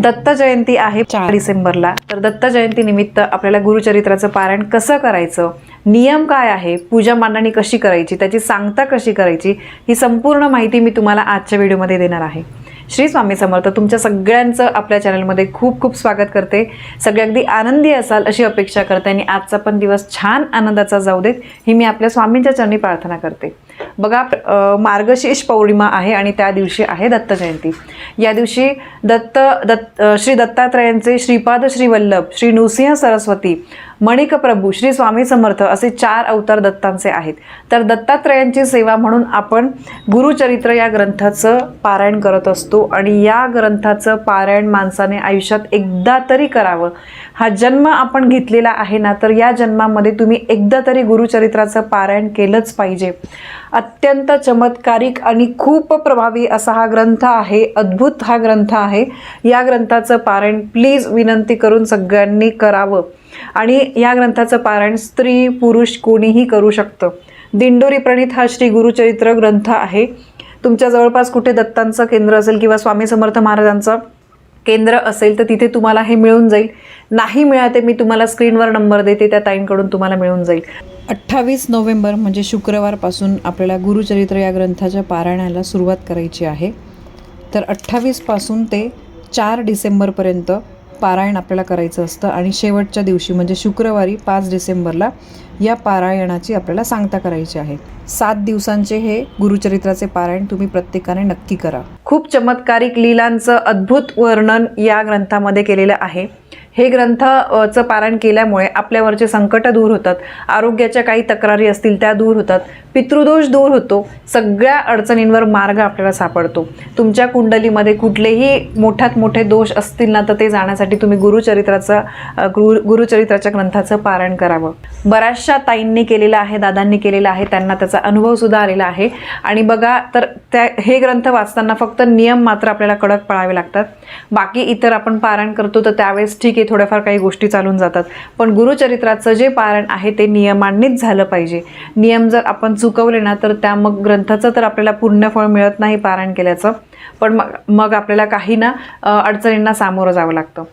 दत्त जयंती आहे चार डिसेंबरला. तर दत्त जयंती निमित्त आपल्याला गुरुचरित्राचं पारायण कसं करायचं? नियम काय आहे? पूजा मांडणी कशी करायची? त्याची सांगता कशी करायची? ही संपूर्ण माहिती मी तुम्हाला आजच्या व्हिडिओमध्ये देणार आहे. श्री स्वामी समर्थ तुमच्या सगळ्यांचं आपल्या चॅनलमध्ये खूप खूप स्वागत करते. सगळे अगदी आनंदी असाल अशी अपेक्षा करते आणि आजचा पण दिवस छान आनंदाचा जाऊ देत ही मी आपल्या स्वामींच्या चरणी प्रार्थना करते. बघा मार्गशीर्ष पौर्णिमा आहे आणि त्या दिवशी आहे दत्त जयंती. या दिवशी दत्त दत्त श्री दत्तात्रयांचे श्रीपाद श्रीवल्लभ श्री नृसिंह सरस्वती मणिक प्रभू श्री स्वामी समर्थ असे चार अवतार दत्तांचे आहेत. तर दत्तात्रयांची सेवा म्हणून आपण गुरुचरित्र या ग्रंथाचं पारायण करत असतो आणि या ग्रंथाचं पारायण माणसाने आयुष्यात एकदा तरी करावं. हा जन्म आपण घेतलेला आहे ना तर या जन्मामध्ये तुम्ही एकदा तरी गुरुचरित्राचं पारायण केलंच पाहिजे. अत्यंत चमत्कारिक आणि खूप प्रभावी असा हा ग्रंथ आहे अद्भुत हा ग्रंथ आहे. या ग्रंथाचं पारायण प्लीज विनंती करून सगळ्यांनी करावं. आणि या ग्रंथाचं पारायण स्त्री पुरुष कोणीही करू शकतं. दिंडोरी प्रणित हा श्री गुरुचरित्र ग्रंथ आहे. तुमच्या जवळपास कुठे दत्तांचं केंद्र असेल किंवा स्वामी समर्थ महाराजांचं केंद्र असेल तर तिथे तुम्हाला हे मिळून जाईल. नाही मिळाते मी तुम्हाला स्क्रीनवर नंबर देते त्या ताईंकडून तुम्हाला मिळून जाईल. अठ्ठावीस नोव्हेंबर म्हणजे शुक्रवारपासून आपल्याला गुरुचरित्र या ग्रंथाच्या पारायणाला सुरुवात करायची आहे. तर अठ्ठावीसपासून ते चार डिसेंबरपर्यंत पारायण आपल्याला करायचं असतं आणि शेवटच्या दिवशी म्हणजे शुक्रवारी पाच डिसेंबरला या पारायणाची आपल्याला सांगता करायची आहे. सात दिवसांचे हे गुरुचरित्राचे पारायण तुम्ही प्रत्येकाने नक्की करा. खूप चमत्कारिक लीलांचं अद्भुत वर्णन या ग्रंथामध्ये केलेलं आहे. हे ग्रंथचं पारण पारायण केल्यामुळे आपल्यावरचे संकट दूर होतात. आरोग्याच्या काही तक्रारी असतील त्या दूर होतात. पितृदोष दूर होतो. सगळ्या अडचणींवर मार्ग आपल्याला सापडतो. तुमच्या कुंडलीमध्ये कुठलेही मोठ्यात मोठे दोष असतील ना तर ते जाण्यासाठी तुम्ही गुरुचरित्राचं गुरु गुरुचरित्राच्या ग्रंथाचं पारायण करावं. बऱ्याचशा ताईंनी केलेलं आहे दादांनी केलेलं आहे त्यांना त्याचा अनुभवसुद्धा आलेला आहे. आणि बघा तर त्या हे ग्रंथ वाचताना फक्त नियम मात्र आपल्याला कडक पाळावे लागतात. बाकी इतर आपण पारायण करतो तर त्यावेळेस ठीक आहे. थोड्याफार काही गोष्टी चालून जातात. पण गुरुचरित्राचं जे पारण आहे ते नियमांनीच झालं पाहिजे. नियम जर आपण चुकवले ना तर त्या मग ग्रंथाचं तर आपल्याला पुण्यफळ मिळत नाही पारायण केल्याचं. पण मग मग आपल्याला काही ना अडचणींना सामोरं जावं लागतं.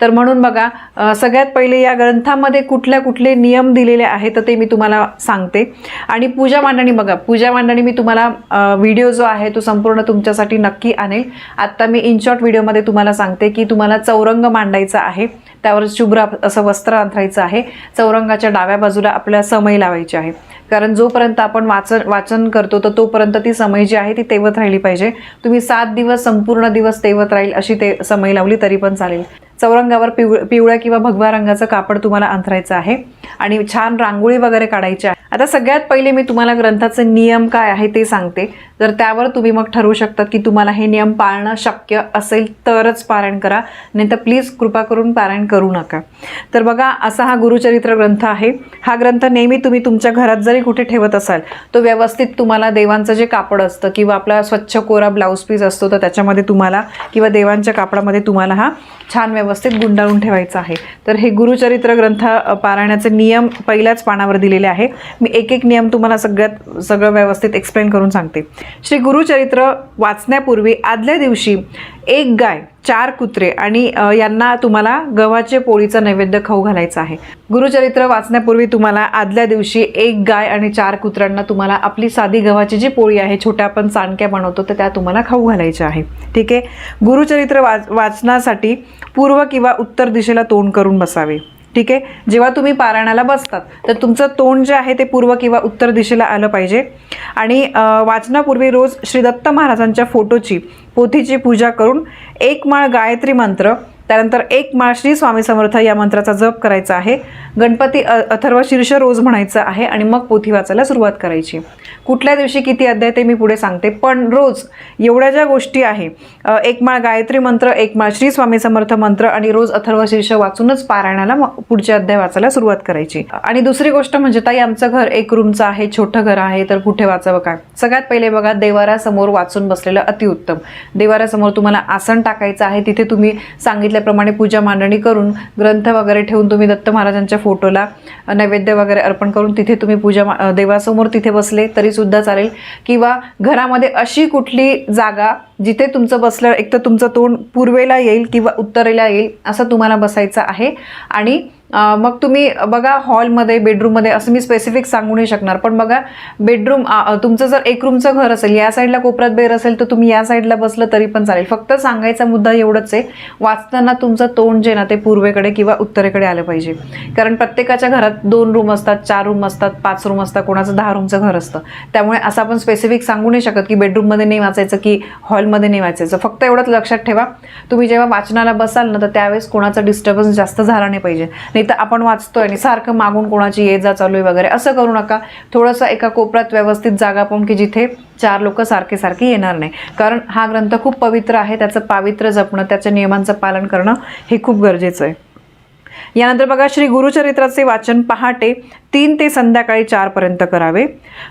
तर म्हणून बघा सगळ्यात पहिले या ग्रंथामध्ये कुठल्या कुठले नियम दिलेले आहेत तर ते मी तुम्हाला सांगते. आणि पूजा मांडणी बघा पूजा मांडणी मी तुम्हाला व्हिडिओ जो आहे तो संपूर्ण तुमच्यासाठी नक्की आणेल. आत्ता मी इन शॉर्ट व्हिडिओमध्ये तुम्हाला सांगते की तुम्हाला चौरंग मांडायचा आहे त्यावर शुभ्र असं वस्त्र अंथरायचं आहे चौरंगाच्या डाव्या बाजूला आपल्याला समय लावायची आहे. कारण जोपर्यंत आपण वाचन वाचन करतो तर तोपर्यंत ती समय जी आहे ती तेवत राहिली पाहिजे. तुम्ही सात दिवस संपूर्ण दिवस तेवत राहील अशी ते समय लावली तरी पण चालेल. चौरंगावर पिव पिवळ्या किंवा भगवा रंगाचं कापड तुम्हाला अंथरायचं आहे. आणि छान रांगोळी वगैरे काढायची आहे. आता सगळ्यात पहिले मी तुम्हाला ग्रंथाचे नियम काय आहे ते सांगते. तर त्यावर तुम्ही मग ठरवू शकतात की तुम्हाला हे नियम पाळणं शक्य असेल तरच पारायण करा. नाही तर प्लीज कृपा करून पारायण करू नका. तर बघा असा हा गुरुचरित्र ग्रंथ आहे. हा ग्रंथ नेहमी तुम्ही तुमच्या घरात जरी कुठे ठेवत असाल तो व्यवस्थित तुम्हाला देवांचं जे कापड असतं किंवा आपला स्वच्छ कोरा ब्लाऊज पीस असतो तर त्याच्यामध्ये तुम्हाला किंवा देवांच्या कापडामध्ये तुम्हाला हा छान व्यवस्थित गुंडाळून ठेवायचा आहे. तर हे गुरुचरित्र ग्रंथ पारायणाचे नियम पहिल्याच पानावर दिलेले आहे. मी एक एक नियम तुम्हाला सगळ्यात सगळं व्यवस्थित एक्सप्लेन करून सांगते. श्री गुरुचरित्र वाचण्यापूर्वी आदल्या दिवशी एक गाय चार कुत्रे आणि यांना तुम्हाला गव्हाचे पोळीचा नैवेद्य खाऊ घालायचा आहे. गुरुचरित्र वाचण्यापूर्वी तुम्हाला आदल्या दिवशी एक गाय आणि चार कुत्र्यांना तुम्हाला आपली साधी गव्हाची जी पोळी आहे छोट्या आपण चाणक्या बनवतो तर त्या तुम्हाला खाऊ घालायच्या आहे. ठीक आहे? गुरुचरित्र वाच वाचनासाठी पूर्व किंवा उत्तर दिशेला तोंड करून बसावे. ठीक आहे? जेव्हा तुम्ही पारायणाला बसतात तर तुमचं तोंड जे आहे ते पूर्व किंवा उत्तर दिशेला आलं पाहिजे. आणि वाचनापूर्वी रोज श्री दत्त महाराजांच्या फोटोची पोथीची पूजा करून एक माळ गायत्री मंत्र त्यानंतर एक माळश्री स्वामी समर्थ या मंत्राचा जप करायचा आहे. गणपती अ- अथर्व शीर्ष रोज म्हणायचं आहे आणि मग पोथी वाचायला सुरुवात करायची. कुठल्या दिवशी किती अध्याय ते मी पुढे सांगते पण रोज एवढ्या ज्या गोष्टी आहे एक माळ गायत्री मंत्र एक माळ श्री स्वामी समर्थ मंत्र आणि रोज अथर्व शीर्ष वाचूनच पारायणाला पुढचे अध्याय वाचायला सुरुवात करायची. आणि दुसरी गोष्ट म्हणजे ताई आमचं घर एक रूमचं आहे छोटं घर आहे तर कुठे वाचावं काय? सगळ्यात पहिले बघा देवारासमोर वाचून बसलेलं अतिउत्तम. देवारासमोर तुम्हाला आसन टाकायचं आहे तिथे तुम्ही सांगितलं सांगितल्याप्रमाणे पूजा मांडणी करून ग्रंथ वगैरे ठेवून तुम्ही दत्त महाराजांच्या फोटोला नैवेद्य वगैरे अर्पण करून तिथे तुम्ही पूजा मा- देवासमोर तिथे बसले तरीसुद्धा चालेल. किंवा घरामध्ये अशी कुठली जागा जिथे तुमचं बसलं एक तर तुमचं तोंड पूर्वेला येईल किंवा उत्तरेला येईल असं तुम्हाला बसायचं आहे. आणि मग तुम्ही बघा हॉलमध्ये बेडरूममध्ये असं मी स्पेसिफिक सांगू नाही शकणार. पण बघा बेडरूम तुमचं जर एक रूमचं घर असेल या साईडला कोपऱ्यात बेर असेल तर तुम्ही या साईडला बसलं तरी पण चालेल. फक्त सांगायचा मुद्दा एवढंच आहे वाचताना तुमचं तोंड जे ना ते पूर्वेकडे किंवा उत्तरेकडे आलं पाहिजे. कारण प्रत्येकाच्या घरात दोन रूम असतात चार रूम असतात पाच रूम असतात कोणाचं दहा रूमचं घर असतं. त्यामुळे असं आपण स्पेसिफिक सांगू नाही शकत की बेडरूममध्ये नाही वाचायचं की हॉलमध्ये नाही वाचायचं. फक्त एवढंच लक्षात ठेवा. तुम्ही जेव्हा वाचनाला बसाल ना तर त्यावेळेस कोणाचा डिस्टर्बन्स जास्त झाला नाही पाहिजे. नाही तर आपण वाचतोय आणि सारखं मागून कोणाची ये जा चालू आहे वगैरे असं करू नका. थोडंसं एका कोपऱ्यात व्यवस्थित जागा पाहून की जिथे चार लोक सारखे सारखे येणार नाही. कारण हा ग्रंथ खूप पवित्र आहे त्याचं पावित्र्य जपणं त्याच्या नियमांचं पालन करणं हे खूप गरजेचं आहे. यानंतर बघा श्री गुरुचरित्राचे वाचन पहाटे तीन ते संध्याकाळी चारपर्यंत करावे.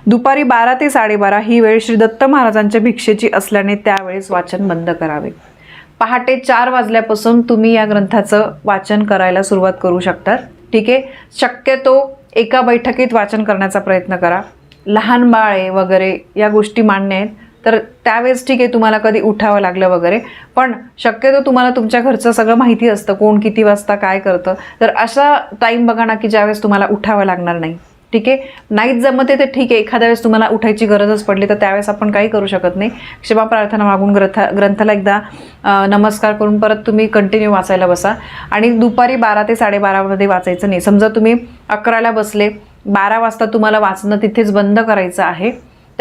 दुपारी बारा ते साडेबारा ही वेळ श्री दत्त महाराजांच्या भिक्षेची असल्याने त्यावेळेस वाचन बंद करावे. पहाटे चार वाजल्यापासून तुम्ही या ग्रंथाचं वाचन करायला सुरुवात करू शकतात. ठीक आहे? शक्यतो एका बैठकीत वाचन करण्याचा प्रयत्न करा. लहान बाळ आहे वगैरे या गोष्टी मान्य आहेत. तर त्यावेळेस ठीक आहे तुम्हाला कधी उठावं लागलं वगैरे. पण शक्यतो तुम्हाला तुमच्या घरचं सगळं माहिती असतं कोण किती वाजता काय करतं. तर असा टाईम बघा ना की ज्यावेळेस तुम्हाला उठावं लागणार नाही. ठीक आहे. नाहीच जमते तर ठीक आहे. एखाद्या वेळेस तुम्हाला उठायची गरजच पडली तर त्यावेळेस आपण काही करू शकत नाही. क्षमा प्रार्थना मागून ग्रंथ ग्रंथाला एकदा नमस्कार करून परत तुम्ही कंटिन्यू वाचायला बसा. आणि दुपारी बारा ते साडेबारामध्ये वाचायचं नाही. समजा तुम्ही अकराला बसले बारा वाजता तुम्हाला वाचणं तिथेच बंद करायचं आहे.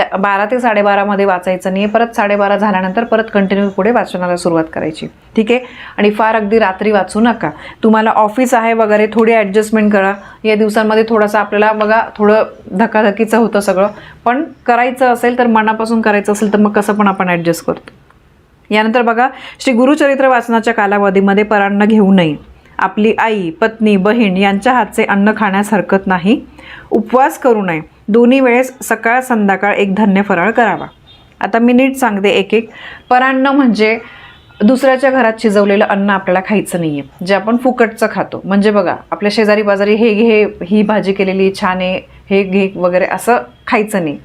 त्या बारा ते साडेबारामध्ये वाचायचं नाही परत साडेबारा झाल्यानंतर परत कंटिन्यू पुढे वाचनाला सुरुवात करायची. ठीक आहे? आणि फार अगदी रात्री वाचू नका. तुम्हाला ऑफिस आहे वगैरे थोडी ॲडजस्टमेंट करा. या दिवसांमध्ये थोडासा आपल्याला बघा थोडं धकाधकीचं होतं सगळं. पण करायचं असेल तर मनापासून करायचं असेल तर मग कसं पण आपण ॲडजस्ट करतो. यानंतर बघा श्री गुरुचरित्र वाचनाच्या कालावधीमध्ये परान्न घेऊ नये. आपली आई पत्नी बहीण यांच्या हातचे अन्न खाण्यास हरकत नाही. उपवास करू नये. दोन्ही वेळेस सकाळ संध्याकाळ एक धान्य फराळ करावा. आता मी नीट सांगते एक एक परान्न म्हणजे दुसऱ्याच्या घरात शिजवलेलं अन्न आपल्याला खायचं नाही आहे जे आपण फुकटचं खातो. म्हणजे बघा आपल्या शेजारी बाजारी हे घे ही भाजी केलेली छान आहे हे घे वगैरे असं खायचं नाही.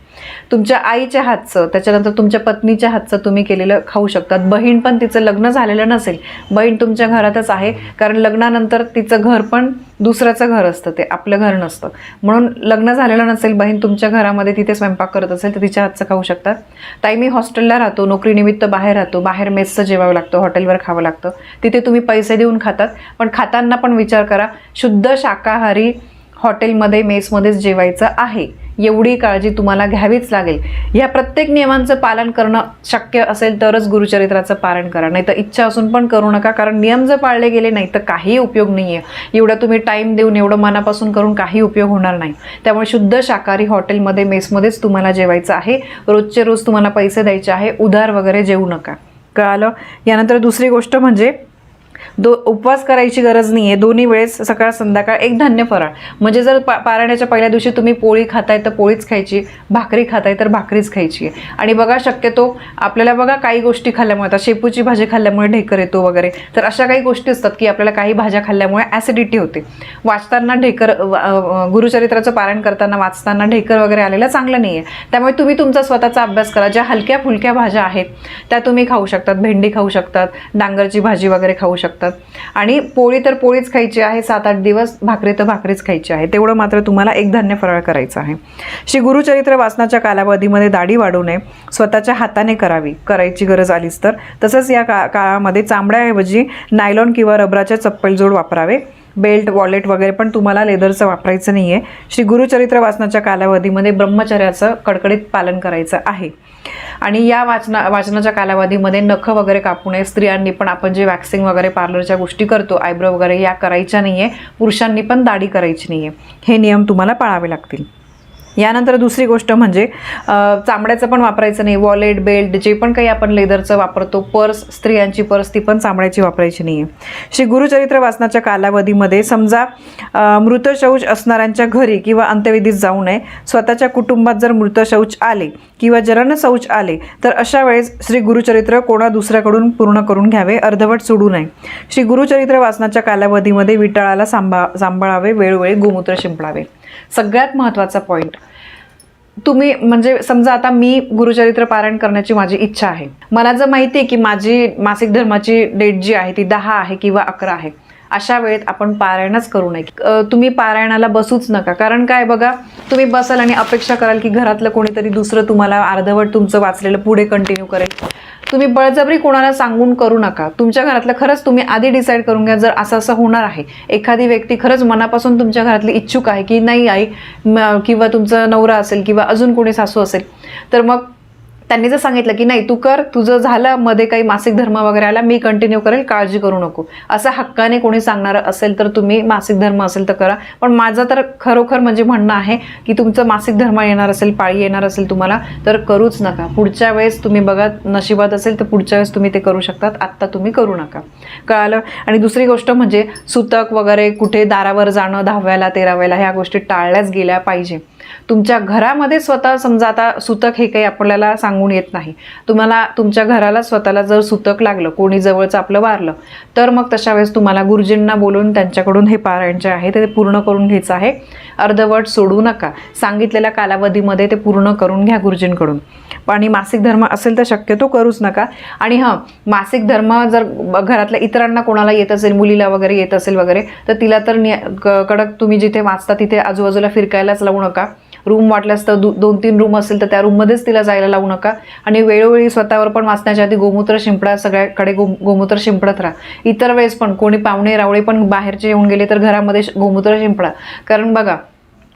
तुमच्या आईच्या हातचं त्याच्यानंतर तुमच्या पत्नीच्या हातचं तुम्ही केलेलं खाऊ शकतात. बहीण पण तिचं लग्न झालेलं नसेल. बहीण तुमच्या घरातच आहे. कारण लग्नानंतर तिचं घर पण दुसऱ्याचं घर असतं ते आपलं घर नसतं. म्हणून लग्न झालेलं नसेल बहीण तुमच्या घरामध्ये तिथे स्वयंपाक करत असेल तर तिच्या हातचं खाऊ शकतात. ताई मी हॉस्टेलला राहतो नोकरीनिमित्त बाहेर राहतो बाहेर मेसचं जेवावं लागतं हॉटेलवर खावं लागतं. तिथे तुम्ही पैसे देऊन खातात पण खाताना पण विचार करा शुद्ध शाकाहारी हॉटेलमध्ये मेसमध्येच जेवायचं आहे. एवढी काळजी तुम्हाला घ्यावीच लागेल. ह्या प्रत्येक नियमांचं पालन करणं शक्य असेल तरच गुरुचरित्राचं पालन करा. नाही तर इच्छा असून पण करू नका कारण नियम जर पाळले गेले नाही तर काही उपयोग नाही आहे एवढं तुम्ही टाईम देऊन एवढं मनापासून करून काही उपयोग होणार नाही. त्यामुळे शुद्ध शाकाहारी हॉटेलमध्ये मेसमध्येच तुम्हाला जेवायचं आहे. रोजचे रोज तुम्हाला पैसे द्यायचे आहे. उधार वगैरे जेवू नका. कळालं? यानंतर दुसरी गोष्ट म्हणजे दो उपवास करायची गरज नाही आहे दोन्ही वेळेस सकाळ संध्याकाळ एक धान्य फराळ. म्हणजे जर पा पारायणाच्या पहिल्या दिवशी तुम्ही पोळी खाताय तर पोळीच खायची भाकरी खाताय तर भाकरीच खायची. आहे आणि बघा शक्यतो आपल्याला बघा काही गोष्टी खाल्ल्यामुळे आता शेपूची भाजी खाल्ल्यामुळे ढेकर येतो वगैरे तर अशा काही गोष्टी असतात की आपल्याला काही भाज्या खाल्ल्यामुळे ॲसिडिटी होते. वाचताना ढेकर गुरुचरित्राचं पारायण करताना वाचताना ढेकर वगैरे आलेला चांगलं नाही आहे त्यामुळे तुम्ही तुमचा स्वतःचा अभ्यास करा. ज्या हलक्या फुलक्या भाज्या आहेत त्या तुम्ही खाऊ शकतात. भेंडी खाऊ शकतात. डांगरची भाजी वगैरे खाऊ शकतात. आणि पोळी तर पोळीच खायची आहे सात आठ दिवस भाकरी तर भाकरीच खायची आहे. तेवढं मात्र तुम्हाला एक धान्य फराळ करायचं आहे. श्री गुरुचरित्र वाचनाच्या कालावधीमध्ये दाढी वाढू नये स्वतःच्या हाताने करावी करायची गरज आलीच तर. तसंच या का काळामध्ये चांबड्याऐवजी नायलॉन किंवा रबराच्या चप्पलजोड वापरावे. बेल्ट वॉलेट वगैरे पण तुम्हाला लेदरचं वापरायचं नाही आहे श्री गुरुचरित्र वाचनाच्या कालावधीमध्ये ब्रह्मचर्याचं कडकडीत पालन करायचं आहे. आणि या वाचना वाचनाच्या कालावधीमध्ये नखं वगैरे कापू नये. स्त्रियांनी पण आपण जे वॅक्सिंग वगैरे पार्लरच्या गोष्टी करतो आयब्रो वगैरे या करायच्या नाही आहे पुरुषांनी पण दाढी करायची नाही आहे हे नियम तुम्हाला पाळावे लागतील. यानंतर दुसरी गोष्ट म्हणजे चांबड्याचं चामड्याचं पण वापरायचं नाही. वॉलेट बेल्ट जे पण काही आपण लेदरचं वापरतो पर्स स्त्रियांची पर्स ती पण चांबड्याची वापरायची नाही आहे श्री गुरुचरित्र वाचनाच्या कालावधीमध्ये समजा मृतशौच मृत शौच असणाऱ्यांच्या घरी किंवा अंत्यविधीत जाऊ नये स्वतःच्या कुटुंबात जर मृत शौच आले किंवा जलन शौच आले तर अशा वेळेस श्री गुरुचरित्र कोणा दुसऱ्याकडून पूर्ण करून घ्यावे अर्धवट सोडू नये. श्री गुरुचरित्र वाचनाच्या कालावधीमध्ये विटाळाला सांभा सांभाळावे वेळोवेळी गोमूत्र शिंपडावे. सगळ्यात महत्त्वाचा पॉईंट तुम्ही म्हणजे समजा आता मी गुरुचरित्र पारायण करण्याची माझी इच्छा आहे. मला जर माहिती आहे की माझी मासिक धर्माची डेट जी आहे ती दहा आहे किंवा अकरा आहे अशा वेळेत आपण पारायणच करू नये. तुम्ही पारायणाला बसूच नका. कारण काय बघा तुम्ही बसाल आणि अपेक्षा कराल की घरातलं कोणीतरी दुसरं तुम्हाला अर्धवट तुमचं वाचलेलं पुढे कंटिन्यू करेल. तुम्ही बळजबरी कोणाला सांगून करू नका. तुमच्या घरातलं खरंच तुम्ही आधी डिसाईड करून घ्या जर असं असं होणार आहे. एखादी व्यक्ती खरंच मनापासून तुमच्या घरातली इच्छुक आहे की नाही आई किंवा तुमचं नवरा असेल किंवा अजून कोणी सासू असेल. तर मग त्यांनी जर सांगितलं की नाही तू कर तुझं झालं मध्ये काही मासिक धर्म वगैरे आला मी कंटिन्यू करेल काळजी करू नको. असं हक्काने कोणी सांगणारं असेल तर तुम्ही मासिक धर्म असेल तर करा. पण माझं तर खरोखर म्हणजे म्हणणं आहे की तुमचं मासिक धर्म येणार असेल पाळी येणार असेल तुम्हाला तर करूच नका. पुढच्या वेळेस तुम्ही बघा नशिबात असेल तर पुढच्या वेळेस तुम्ही ते करू शकतात. आत्ता तुम्ही करू नका. कळालं? आणि दुसरी गोष्ट म्हणजे सुतक वगैरे कुठे दारावर जाणं दहाव्याला तेराव्याला ह्या गोष्टी टाळल्याच गेल्या पाहिजे. तुमच्या घरामध्ये स्वतः समजा आता सुतक हे काही आपल्याला सांगून येत नाही. तुम्हाला तुमच्या घराला स्वतःला जर सुतक लागलं कोणी जवळचं आपलं वारलं तर मग तशा वेळेस तुम्हाला गुरुजींना बोलून त्यांच्याकडून हे पारायण जे आहे ते पूर्ण करून घ्यायचं आहे. अर्धवट सोडू नका. सांगितलेल्या कालावधीमध्ये ते पूर्ण करून घ्या गुरुजींकडून. आणि मासिक धर्म असेल तर शक्यतो करूच नका. आणि हां मासिक धर्म जर घरातल्या इतरांना कोणाला येत असेल मुलीला वगैरे येत असेल वगैरे तर तिला तर निय क- कडक तुम्ही जिथे वाचता तिथे आजूबाजूला फिरकायलाच लावू नका. रूम वाटल्यास तर दु दोन तीन रूम असेल तर त्या रूममध्येच तिला जायला लावू नका. आणि वेळोवेळी स्वतःवर पण वाचण्याच्या आधी गोमूत्र शिंपडा सगळ्याकडे गो गोमूत्र शिंपडत राहा. इतर वेळेस पण कोणी पाहुणे रावळे पण बाहेरचे येऊन गेले तर घरामध्ये गोमूत्र शिंपडा. कारण बघा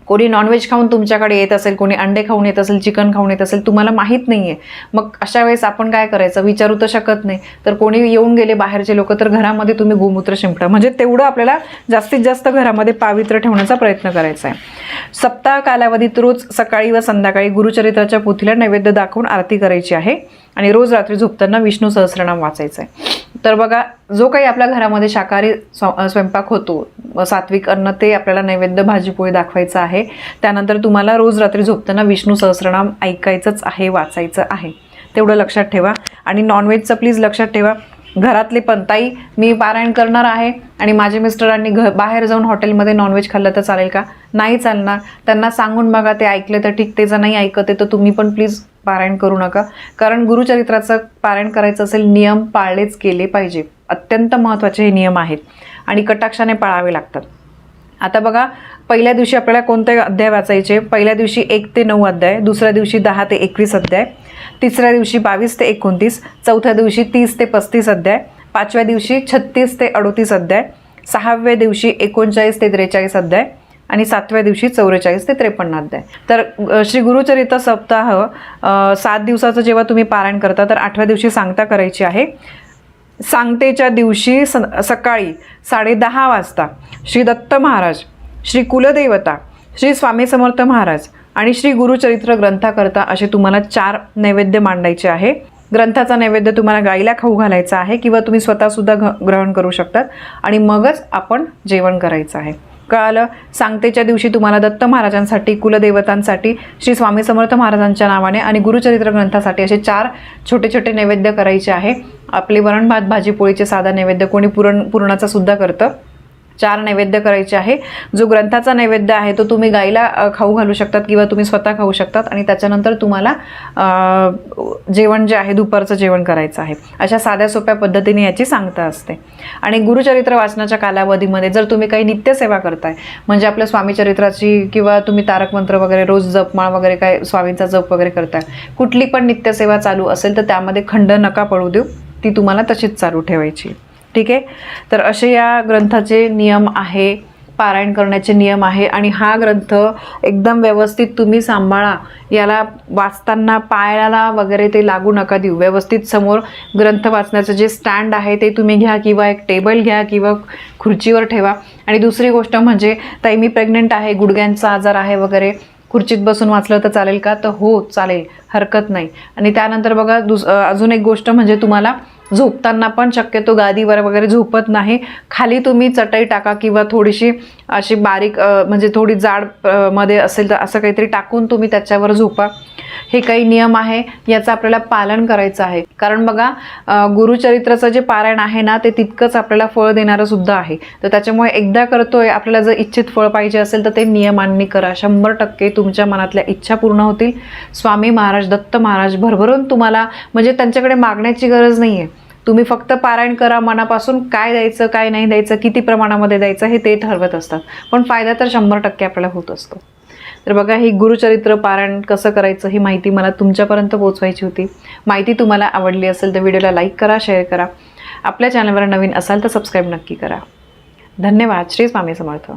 कोणी नॉनव्हेज खाऊन तुमच्याकडे येत असेल कोणी अंडे खाऊन येत असेल चिकन खाऊन येत असेल तुम्हाला माहीत नाही आहे मग अशा वेळेस आपण काय करायचं? विचारू तर शकत नाही. तर कोणी येऊन गेले बाहेरचे लोक तर घरामध्ये तुम्ही गोमूत्र शिंपडा. म्हणजे तेवढं आपल्याला जास्तीत जास्त घरामध्ये पावित्र्य ठेवण्याचा प्रयत्न करायचा आहे. सप्ताह कालावधीत रोज सकाळी व संध्याकाळी गुरुचरित्राच्या पोथीला नैवेद्य दाखवून आरती करायची आहे. आणि रोज रात्री झोपताना विष्णू सहस्रनाम वाचायचं आहे. तर बघा जो काही आपल्या घरामध्ये शाकाहारी स्व- स्वयंपाक होतो सात्विक अन्न ते आपल्याला नैवेद्य भाजीपोळी दाखवायचं आहे त्यानंतर तुम्हाला रोज रात्री झोपताना विष्णू सहस्रनाम ऐकायचंच आहे वाचायचं आहे. तेवढं लक्षात ठेवा. आणि नॉनव्हेजचं प्लीज लक्षात ठेवा. घरातले पण ताई मी पारायण करणार आहे आणि माझे मिस्टरांनी घ बाहेर जाऊन हॉटेलमध्ये नॉनव्हेज खाल्लं तर चालेल का? नाही चालणार. त्यांना सांगून बघा ते ऐकले तर ठीक. ते जर नाही ऐकत आहे तर तुम्ही पण प्लीज पारायण करू नका. कारण गुरुचरित्राचं पारायण करायचं असेल नियम पाळलेच गेले पाहिजे. अत्यंत महत्त्वाचे हे नियम आहेत आणि कटाक्षाने पाळावे लागतात. आता बघा पहिल्या दिवशी आपल्याला कोणते अध्याय वाचायचे? पहिल्या दिवशी एक ते नऊ अध्याय दुसऱ्या दिवशी दहा ते एकवीस अध्याय. तिसऱ्या दिवशी बावीस ते एकोणतीस चौथ्या दिवशी तीस ते पस्तीस अध्याय पाचव्या दिवशी छत्तीस ते अडोतीस अध्याय सहाव्या दिवशी एकोणचाळीस ते त्रेचाळीस अध्याय आणि सातव्या दिवशी चौवेचाळीस ते त्रेपन्न अध्याय. तर श्री गुरुचरित्र सप्ताह सात दिवसाचं जेव्हा तुम्ही पारायण करता तर आठव्या दिवशी सांगता करायची आहे. सांगतेच्या दिवशी स सकाळी साडेदहा वाजता श्री दत्त महाराज श्री कुलदेवता श्री स्वामी समर्थ महाराज आणि श्री गुरुचरित्र ग्रंथाकरता असे तुम्हाला चार नैवेद्य मांडायचे आहे. ग्रंथाचा नैवेद्य तुम्हाला गाईला खाऊ घालायचा आहे किंवा तुम्ही स्वतःसुद्धा घ ग्रहण करू शकतात. आणि मगच आपण जेवण करायचं आहे. कळालं? सांगतेच्या दिवशी तुम्हाला दत्त महाराजांसाठी कुलदेवतांसाठी श्री स्वामी समर्थ महाराजांच्या नावाने आणि गुरुचरित्र ग्रंथासाठी असे चार छोटे छोटे नैवेद्य करायचे आहे. आपले वरण भात भाजी पोळीचे साधा नैवेद्य कोणी पुरण पुरणाचा सुद्धा करतं. चार नैवेद्य करायचे आहे. जो ग्रंथाचा नैवेद्य आहे तो तुम्ही गाईला खाऊ घालू शकतात किंवा तुम्ही स्वतः खाऊ शकतात आणि त्याच्यानंतर तुम्हाला जेवण जे आहे दुपारचं जेवण करायचं आहे. अशा साध्या सोप्या पद्धतीने याची सांगता असते. आणि गुरुचरित्र वाचनाच्या कालावधीमध्ये जर तुम्ही काही नित्यसेवा करताय म्हणजे आपल्या स्वामीचरित्राची किंवा तुम्ही तारक मंत्र वगैरे रोज जपमाळ वगैरे काय स्वामींचा जप वगैरे करताय कुठली पण नित्यसेवा चालू असेल तर त्यामध्ये खंड नका पडू देऊ. ती तुम्हाला तशीच चालू ठेवायची. ठीक आहे? तर असे या ग्रंथाचे नियम आहे पारायण करण्याचे नियम आहे आणि हा ग्रंथ एकदम व्यवस्थित तुम्ही सांभाळा. याला वाचताना पायाला वगैरे ते लागू नका देऊ. व्यवस्थित समोर ग्रंथ वाचण्याचं जे स्टँड आहे ते तुम्ही घ्या किंवा एक टेबल घ्या किंवा खुर्चीवर ठेवा. आणि दुसरी गोष्ट म्हणजे ताई मी प्रेग्नंट आहे गुडघ्यांचा आजार आहे वगैरे खुर्चीत बसून वाचलं तर चालेल का? तर हो चालेल. हरकत नाही. आणि त्यानंतर बघा दुस अजून एक गोष्ट म्हणजे तुम्हाला झोपताना पण शक्यतो गादीवर वगैरे झोपत नाही. खाली तुम्ही चटई टाका किंवा थोडीशी अशी बारीक म्हणजे थोडी जाडमध्ये असेल तर असं काहीतरी टाकून तुम्ही त्याच्यावर झोपा. हे काही नियम आहे याचं आपल्याला पालन करायचं आहे. कारण बघा गुरुचरित्राचं जे पारायण आहे ना ते तितकंच आपल्याला फळ देणारं सुद्धा आहे. तर त्याच्यामुळे एकदा करतोय आपल्याला जर इच्छित फळ पाहिजे असेल तर ते नियमांनी करा. शंभर टक्के तुमच्या मनातल्या इच्छा पूर्ण होतील. स्वामी महाराज दत्त महाराज भरभरून तुम्हाला म्हणजे त्यांच्याकडे मागण्याची गरज नाही आहे तुम्ही फक्त पारायण करा मनापासून काय द्यायचं काय नाही द्यायचं किती प्रमाणामध्ये द्यायचं हे ते ठरवत असतात. पण फायदा तर शंभर टक्के आपल्याला होत असतो. तर बघा ही गुरुचरित्र पारायण कसं करायचं ही माहिती मला तुमच्यापर्यंत पोचवायची होती. माहिती तुम्हाला आवडली असेल तर व्हिडिओला लाईक करा शेअर करा. आपल्या चॅनलवर नवीन असाल तर सबस्क्राईब नक्की करा. धन्यवाद. श्री स्वामी समर्थ.